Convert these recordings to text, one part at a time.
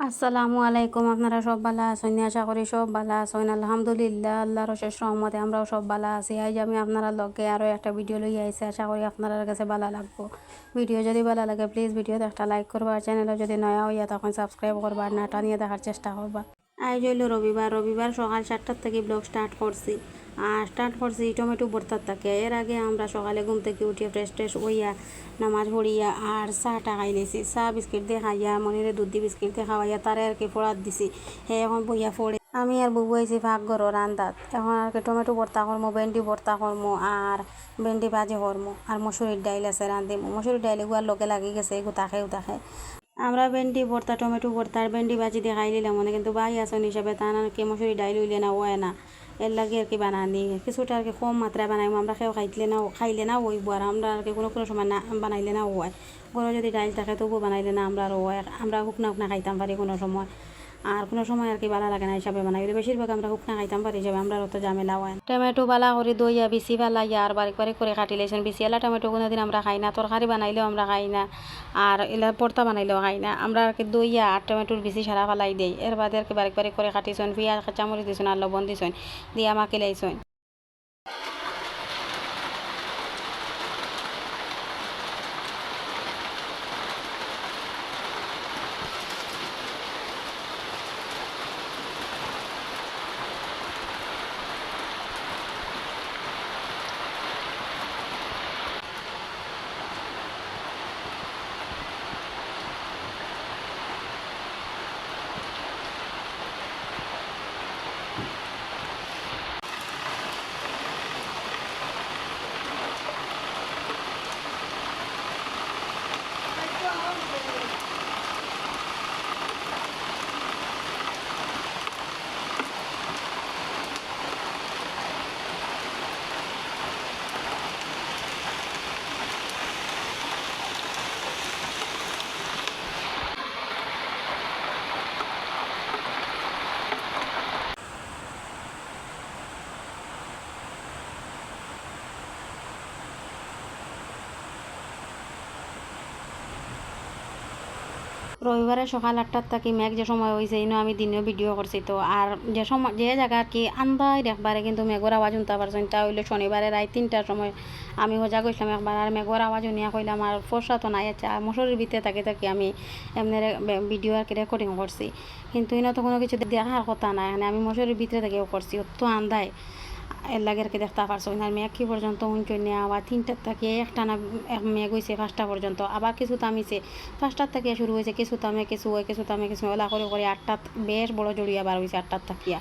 আসসালামু আলাইকুম, আপনারা সব ভালো আছেন? আশা করি সব ভালো আছেন। আলহামদুলিল্লাহ, আল্লাহর শেষ রহমতে আমরাও সব ভালো আছি। আজ আমি আপনারা লগে আরও একটা ভিডিও লই আইছি, আশা করি আপনার কাছে ভালো লাগবো। ভিডিও যদি ভালো লাগে প্লিজ ভিডিওতে একটা লাইক করবা। চ্যানেলে যদি নয়া হইয়া তখন সাবস্ক্রাইব করবা, আর নাটা নিয়ে দেখার চেষ্টা করবা। আজ হইল রবিবার। রবিবার সকাল সাতটার থেকে ব্লগ স্টার্ট করছি। আর স্টার্ট করছি, টমেটো ভর্তার থাকে এর আগে আমরা সকালে ঘুম থেকে উঠিয়ে ফ্রেশ ট্রেশ হইয়া নামাজ পড়িয়া আর চাহটা খাই নিয়েছি চাহ বিস্কিট দিয়ে খাইয়া, মনিরে দুধ দিয়ে বিস্কিট দিয়ে খাওয়াইয়া তারে আর কি ফোড়াত দিছি। হে এখন বইয়া ফোড়ে। আমি আর বুবু আইছি ভাগ ঘরও রান্দাত এখন আর কি টমেটো ভর্তা করমু, ভেন্ডি ভর্তা করমু আর ভেন্ডি ভাজি করমু আর মসুরির ডাইল আছে রান্ধিমু মসুরির ডাইল এগুয়ার লগে লাগি গেছে গুতাখে উতাখে আমরা ভেন্ডি ভর্তা, টমেটো ভর্তা আর ভেন্ডি ভাজি দিয়ে খাই নিলাম। মানে কিন্তু ভাই আসন হিসাবে তা না কি মসুরি ডাইল হইলে না ওয় না। এর লাগে আর কি বানানি। কিছুটা আর কি কম মাত্রায় বানাই আমরা কেউ খাইলে না খাইলে না ওইব আর আমরা আর কি কোনো কোনো সময় না বানাইলে না হয় ঘরে যদি ডাইল থাকে তবুও বানাইলে না, আমরা আর আমরা শুকনা শুকনা খাইতাম পারি কোনো সময়। আর কোনো সময় আর কি বালা লাগে না হিসাবে বানাই। বেশিরভাগ আমরা শুকনা খাইতাম পারি হিসাবে আমরা অত ঝামেলা হয় টমেটো বালা করে দইয়া, বিচি ফেলাইয়া আর বারিক বারিক করে কাটি লাইছেন বিচি এলা টমেটো কোনো দিন আমরা খাই না, তরকারি বানাইলেও আমরা খাই না, আর এলা পর্তা বানাইলেও খাই না। আমরা আর কি দইয়া আর টমেটোর বিচি সারা ফেলাই দিই। এর বাদে আর কি বারিক বারিক করে কাটিছেন, পিঁয়াজ, কাঁচামরিচ দিছেন, আর লবণ দিছেন, দিয়ে আমাকে লাইছেন। Thank you. রবিবারে সকাল আটটার থাকি মেঘ যে সময় হয়েছে ইনো আমি দিনেও ভিডিও করছি। তো আর যে সময়, যে জায়গা কি আন্দাই দেখবারে কিন্তু মেঘর আওয়াজ শুনতে পারছেন তা হইলে শনিবারে রায় তিনটার সময় আমি হোজা গেছিলাম একবার। আর মেঘর আওয়াজ শুনিয়া কইলাম, আর ফসা তো নাই আচ্ছা মশারির ভিতরে থাকি থাকি আমি এমনি ভিডিও আর কি রেকর্ডিং করছি। কিন্তু ইনো তো কোনো কিছু দেখার কথা নাই। আমি মশারির ভিতরে থাকিও করছি। অত আন্দায় এর লাগে আর কি দেখতে পারছ। আর মেয়ে কি পর্যন্ত উঞ্চনে আবার তিনটার থেকে একটা না মেঘ হয়েছে পাঁচটা পর্যন্ত, আবার কিছু তামিছে পাঁচটার থেকে শুরু হয়েছে কিছু তামে কিছু হয় কিছু তামে কিছু ওলা করে করে আটটা বেশ বড় জড়িয়ে আবার হয়েছে আটটার থাকিয়া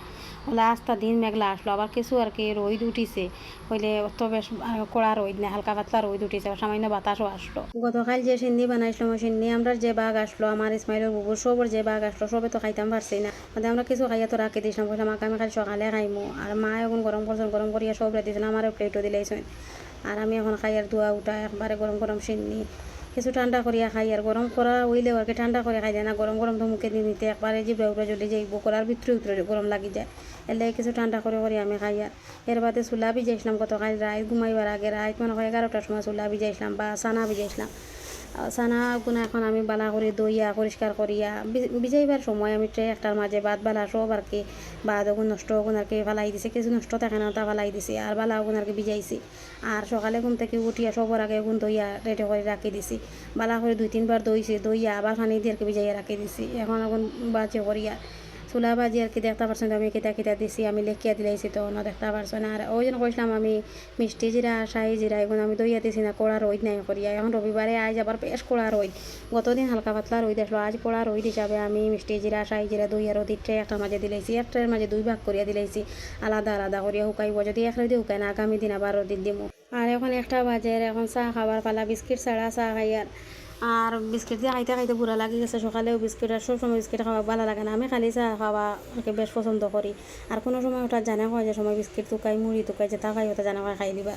আস্তা দিন মেঘলা আসলো। আবার কিছু আর কি রোদ উঠিছে। হইলে অত বেশ কড়া রোদ না হালকা পাতলা রোদ উঠিছে সামান্য বাতাসও আসলো। গতকাল যে সিন্নি বানাইছিলাম ওই সিন্নি আমরা যে বাঘ আসলো, আমার ইসমাইলের বুবুর সবর যে বাঘ আসলো, সবে তো খাইতাম পারছি না। মানে আমরা কিছু খাইয়া তো রাখি দিয়েছিলাম বললাম আগামী কাল সকালে খাইমু। আর মা এখন গরম করছেন গরম করিয়া সব দিয়েছেন আমারও প্লেটও দিলাইছেন। আর আমি এখন খাই আর ধোয়া উঠা একবারে গরম গরম সিন্নি। কিছু ঠান্ডা করিয়া খাই, আর গরম করা হইলে আর ঠান্ডা করে খাই যায় না। গরম গরম তো মুখে দিয়ে নিতে একবারে জিবরা উবরা জ্বলি যাইব করার ভিতরে উতরে গরম লাগি যায়। এলে কিছু ঠান্ডা করে করে আমি খাই, আর এর বাদে চুলা ভিজাইছিলাম কত খাই রাত ঘুমাইবার আগে রাত মনে হয় এগারোটার সময় চুলা ভিজাইছিলাম বা সানা ভিজাইছিলাম। চানা গুণা এখন আমি বালা করে দইয়া পরিষ্কার করিয়া বিজাইবার সময় আমি ট্রে একটার মাঝে বাদ বালা সব আর কি বাদ ওগুন নষ্ট ওগুন আর কি ফালাই দিছে, কিছু নষ্ট থাকে না, তা ফালাই দিছে আর বালা ওগুন আর কি বিজাইছি। আর সকালে ঘুম থেকে উঠিয়া সবর আগে ওগুন দইয়া রেডি করে রাখি দিছি। বালা করে দুই তিনবার দইছি দইয়া আবার পানি দিয়ে আর কি বিজাইয়া রাখি দিছি। এখন ওগুন বাজে করিয়া চুলা বাজি আর কি দেখতে পারছেন আমি কিতা কিতা দিছি, আমি লেখিয়া দিলাইছি তো, না দেখতে পারছেন। আর ওই জন্য কইছিলাম আমি মিষ্টি জিরা, শাহি জিরা এগুলো আমি দইয়া দিছি না, কড়া রোদ নাই করিয়া। এখন রবিবারে আজ আবার বেশ কড়া রোদ। গতদিন হালকা পাতলা রোদ আসলো, আজ কড়া রোদ হিসাবে আমি মিষ্টি জিরা, শাহি জিরা দইয়া রোদ ট্রে একটার মাঝে দিলাইছি এক ট্রের মাঝে দুই ভাগ করিয়া দিলাইছি, আলাদা আলাদা করিয়া শুকাইব। যদি এক রোদে শুকায় না, আগামী দিন আবার রোদ দিমু। আর এখন একটা বাজে এখন চাহ খাবার পালা, বিস্কিট ছাড়া চাহ খাই আর আর বিস্কিট দিয়ে খাইতে খাইতে বুড়া লাগে গেছে। সকালেও বিস্কিট আর সব সময় বিস্কিট খাওয়া ভালো লাগে না। আমি খালি চা খাওয়া বেশ পছন্দ করি। আর কোনো সময় ওটা জানা হয় যে, সময় বিস্কিট তুকাই মুড়ি টুকাই যে তা খাই ওটা জানা হয় খাই দিবা।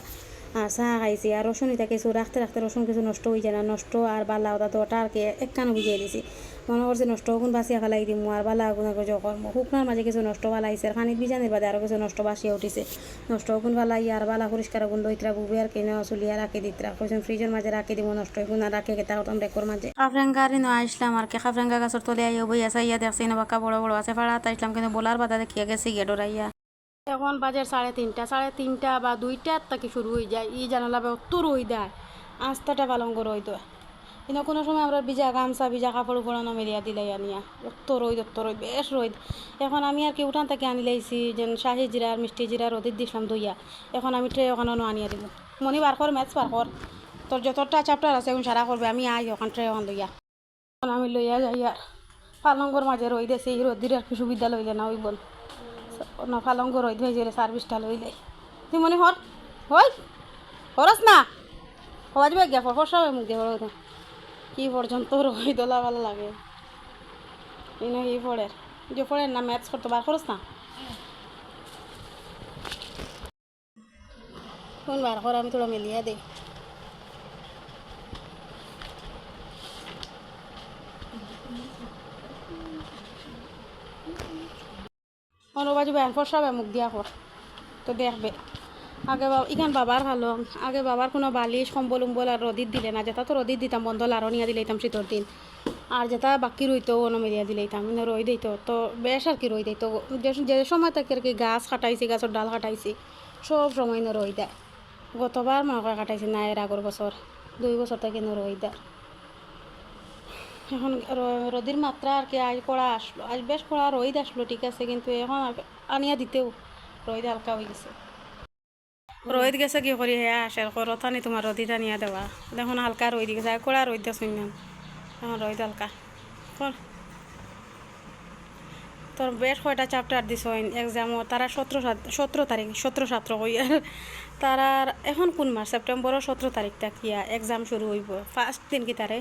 চা খাইছি আর রসুন এটা কিছু রাখতে রাখতে রসুন কিছু নষ্ট হয়ে যায় না। নষ্ট আর বালা ওটা তো ওটা আর কি একখান বুঝিয়ে দিছি। মনে করছে নষ্ট হকুন বাসিয়া ফেলাই দিম, আর বালা আগুন আগে কর্ম। শুকনার মাঝে কিছু নষ্ট ফালাইছে আর খানিত বিজানির বাদে আরও কিছু নষ্ট বাসিয়া উঠিছে। নষ্ট হকুন ফালাই আর বালা পরিষ্কার আগুন দইতরা বুবে আর কিনে চুলিয়া রাখি দিতরা। কইছেন ফ্রিজের মাঝে রাখি দিব নষ্ট হইকুন আর রাখে কেতা হতাম রেকর মাঝে। কাফরেঙ্গা আর নো আসলাম আর কে, কাফরেঙ্গা গাছের তলে আইয়া বই আসা ইয়া দেখছি না বাক্কা বড় বড় আছে ফাড়া আসলাম, কিন্তু বলার বাদা দেখিয়া গেছি গিয়ে ডরাইয়া এখন বাজে সাড়ে তিনটা সাড়ে তিনটা বা দুইটার থেকে শুরু হয়ে যায়। ই জানালা বা উত্তর হয়ে দেয় আস্তাটা পালন করে হইতো কিন্তু কোনো সময় আমরা ভিজা গামছা, ভিজা কাপড় উপরানো মেলিয়া দিলাই আনিয়া উত্তর রইদ উত্তর রইদ বেশ রইদ এখন আমি আর কি উঠান থেকে আনি লাইছি, যেন শাহি জিরা আর মিষ্টি জিরা রোদিত দিছিলাম দইয়া এখন আমি ট্রে ওখানে আনিয়া দিব মনি বার কর ম্যাথস বার কর। তোর যতটা চ্যাপ্টার আছে, এখন সারা করবে। আমি আই ওখান ট্রে ওখান দইয়া এখন আমি লইয়া যাই আর পালঙ্গর মাঝে রই দেছে এই রোদির আর কি সুবিধা লইলে না ওই বল না পালঙ্গ রই ধুয়ে গেলে সার্ভিসটা লইলে। তুই মনে হর? হই, হরস না? হওয়া যাবে গিয়া ফর সবাই মুখ দিয়ে হরো কি পর্যন্ত রই দোলা ভালো লাগে। এই না এই পড়ের যে পড়ের না ম্যাথস করতে বার করস না? কোন বার কর আমি তোরা মেলিয়া দিই। অন্য বাজু ব্যান ফর সবাই মুখ দিয়া কর তো দেখবে। আগে বাবা ইখান বাবার ভালো আগে বাবার কোনো বালিশ, কম্বল, উম্বল আর রদিত দিলে না। যেটা তো রদিত দিতাম, বন্ধ লারো নিয়ে দিলাইতাম শীতর দিন। আর যেটা বাকি রইতো অন্য মেরিয়া দিলাইতাম মানে রই দিত তো। বেশ আর কি রই দিত যে সময় থেকে আর কি গাছ কাটাইছি গাছের ডাল কাটাইছি। সব সময় রই দেয় গতবার মনে করে কাটাইছি না এর আগর বছর দুই বছর থেকে রই দেয় এখন রোদির মাত্রা আর কি আজ কড়া আসলো। আজ বেশ কড়া রোদ আসলো, ঠিক আছে, কিন্তু এখন আনিয়া দিতেও রোদ হালকা হয়ে গেছে। রোদ গেছে কি করি হ্যাঁ আসে রথানি তোমার রোদিটা নিয়ে দেওয়া দেখুন হালকা রোদ গেছে আর কড়া রোদ দেশ এখন রোদ হালকা। কর তোর বেশ কয়টা চ্যাপ্টার দিছ এক্সাম তারা সতেরো সতেরো তারিখ সতেরো ছাত্র কই আর তারা এখন কোন মাস সেপ্টেম্বরের সতেরো তারিখটা কিয়া এক্সাম শুরু হইব। ফার্স্ট দিন কি তারে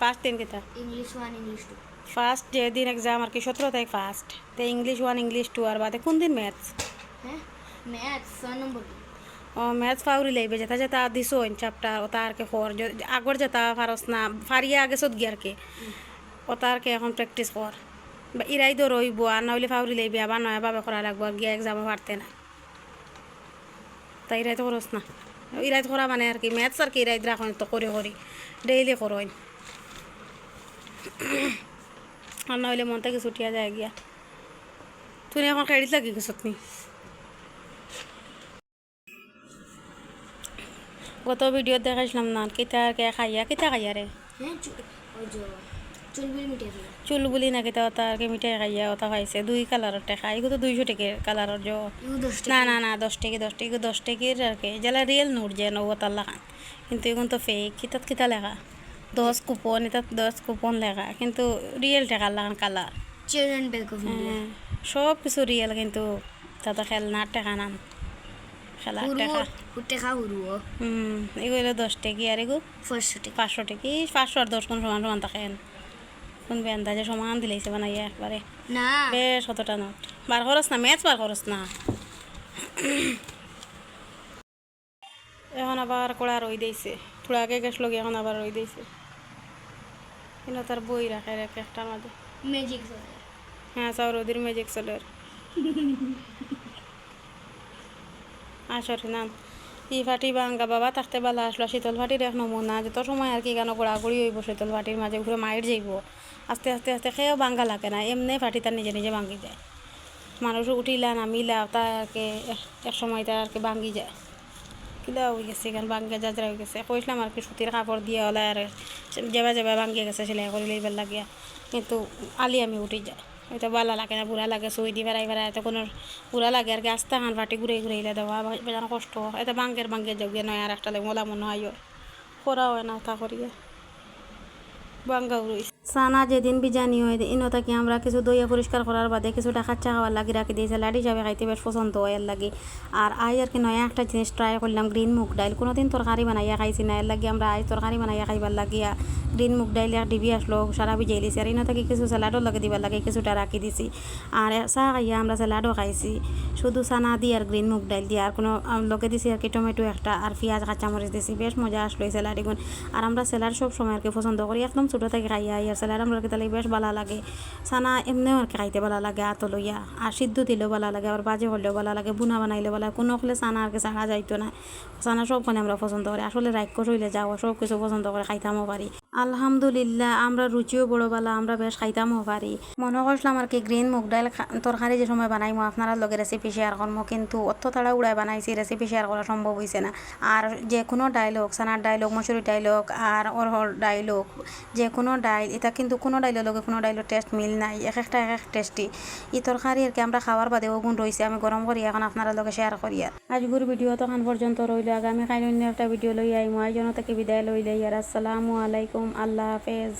ফার্স্ট দিন কি তা English one English two first যেদিন এক্সাম আর কি সতেরো তারিখ ফার্স্ট তে ইংলিশ ওয়ান ইংলিশ টু আর বাদে কোন দিন ম্যাথস হ্যাঁ? ম্যাথ ছয় নম্বর ও ম্যাথস ফাউরি লাগবে যেটা যেটা দিছ চ্যাপ্টার ওটা আর কি য- আগর যেটা ফারস না ফারিয়া আগে সদ গিয়ে আর কি ওটা আর কি এখন প্র্যাকটিস কর। বা ইরাই তো রইব আর নইলে ফাউরি লাগবে আবার নয়া ভাবে করা লাগবো আর গিয়ে এক্সামে পারতে না। তাই ইরাই তো করস না। ইরাই করা মানে আর কি ম্যাথস আর কি ইরাই রাখন তো করে করি। ডেইলি করইন আর নইলে মন থেকে ছুটিয়া যায় গিয়া তুই এখন খেড়িত লাগি গেছত নি গত ভিডিও দেখাইছিলাম না কিতা কে খাইয়া কিতা খাইয়া রে হ্যাঁ চু- ওই যে চুলবিল মিটিয়ে দিল চুল বুলি না কিতা ওটা আর কি মিঠাই খাইয়া ওটা খাইছে দুই কালারের টেকা এগুলো তো দুইশো টেকের কালারের জো ইউ দশ না না না দশ টেকে দশ টেকে দশ টেকের আর কি যেলা রিয়েল নোট যে নৌ তার লাগান কিন্তু এখন তো ফেক কিতাত কিতা লেখা দশ কুপন এটা দশ কুপন লেখা কিন্তু রিয়েল টেকার লাগান colour children Bank of India হ্যাঁ, সব কিছু রিয়েল কিন্তু তাতে খেলনার টেকা নাম টেকা। টেকা হুম এগুলো দশ টেকি আর টেকা। পাঁচশো টেকি পাঁচশো আর দশ কোন সমান সমান থাকেন কোন বেন্দাজে সমান দিলেছে বানাইয়া একবারে না। বেশ নোট বার খরচ না বার খরচ না। এখন আবার কড়া রই দিয়েছে থোড়া আগে গেছলো এখন আবার রই দিয়েছে কিন্তু তার বই রাখে এক একটার মাঝে ম্যাজিক হ্যাঁ সব রোদির ম্যাজিক চলের আসরে না ই ফাটি বাঙ্গা বাবা থাকতে বেলা আসলো শীতল ফাটির এক নমুনা যত সময় আর কি কেন গোড়াগড়ি হইব শীতল ফাটির মাঝে ঘুরে মায়ের যাইব আস্তে আস্তে আস্তে খেয়েও বাঙ্গা লাগে না এমনি ফাটি তার নিজে নিজে ভাঙ্গি যায়। মানুষ উঠিলা নামিলা তা আর কি এক- এক সময় তার আর কি ভাঙ্গি যায়। কিলা হয়ে গেছে এখানে ভাঙ্গে যাজরা হয়ে গেছে। কইসলাম আর কি সুতির কাপড় দিয়ে ওলা আর যাবা যাবা ভাঙ্গিয়ে গেছে সেলাই করে লইবার লাগিয়া। কিন্তু আলি আমি উঠি যায়। এটা বালা লাগে না বুড়া লাগে সই দি বেড়াই বেড়াই কোনো বুড়া লাগে আর কি আস্তে হান ফাটি ঘুরে ঘুরে ইলে দেওয়া বেজানো কষ্ট। এটা বাঙ্গের বাঙ্গের যোগে নয় আর একটা লাগে মোলা মনে হয় করা হয় না তা করিয়া বাঙ্গা উড়াইছে সানা যেদিন বিজানি হয় ইনো থাকি আমরা কিছু দইয়া পরিষ্কার করার বাদে কিছু টাকা চা খাওয়ার লাগি রাখি দিয়েছে স্যালাড হিসাবে খাইতে বেশ পছন্দ হয় এর লাগি। আর আজ আর কি নয়, একটা জিনিস ট্রাই করলাম গ্রিন মুগ ডাইল। কোনোদিন তরকারি বানাইয়া খাইছি না, এর লাগি আমরা আজ তরকারি বানাইয়া খাইবার লাগিয়া গ্রিন মুগ ডাইল এক ডিবি আসলো, সারা ভিজাই লিছি আর ইনো থাকি কিছু স্যালাডও লাগে দিবার লাগে, কিছুটা রাখি দিছি। আর চা খাইয়া আমরা স্যালাডও খাইছি। শুধু সানা দিয়ে আর গ্রিন মুগ ডাইল দিয়ে আর কোনো লগে দিছি আর কি টমেটো একটা আর পেঁয়াজ, কাঁচামরিচ দিছি। বেশ মজা আসলো এই এগুন আর আমরা স্যালাড সব সময় আর কি পছন্দ করি। একদম ছোটো থেকে খাইয়া আর স্যালাড আমরা তাহলে বেশ ভালো লাগে। সানা এমনিও আর খাইতে ভালো লাগে আত লইয়া। আর সিদ্ধ দিলেও ভালো লাগে, আবার বাজে হলেও ভালো লাগে, বুনা বানাইলেও ভালো কোনো হলে সানা আর ছাড়া যাইতো না। সানা সব মানে আমরা পছন্দ করি। আসলে রাক্য হইলে যাওয়া সব কিছু পছন্দ করে খাইতামও পারি। আলহামদুলিল্লাহ, আমরা রুচিও বড় বালা আমরা বেশ খাইতামও পারি। মনে করছিলাম আর কি গ্রিন মুগ ডাল তরকারি যে সময় বানাইমো, আপনারা লগে রেসিপি শেয়ার করব কিন্তু অত তাড়া উড়াই বানাইছি রেসিপি শেয়ার করা সম্ভব হয়েছে না। আর যে কোনো ডাইলগ সানার ডাইলগ মসুরি ডাইলগ আর অরহর ডাইলগ যে কোনো ডাইল, এটা কিন্তু কোনো ডাইলের লগে কোনো ডাইলের টেস্ট মিল নাই। এক একটা, এক এক টেস্টি ই তরকারি আর কি আমরা খাওয়ার বাদে ওগুন রয়েছে আমি গরম করি এখন আপনারা লগে শেয়ার করি আর আজগুর ভিডিও তখন পর্যন্ত রইল আগামী অন্য একটা ভিডিও লই আই মই জনতাকে বিদায় লইলে আর আসসালামু আলাইকুম। আল্লাহ হাফেজ।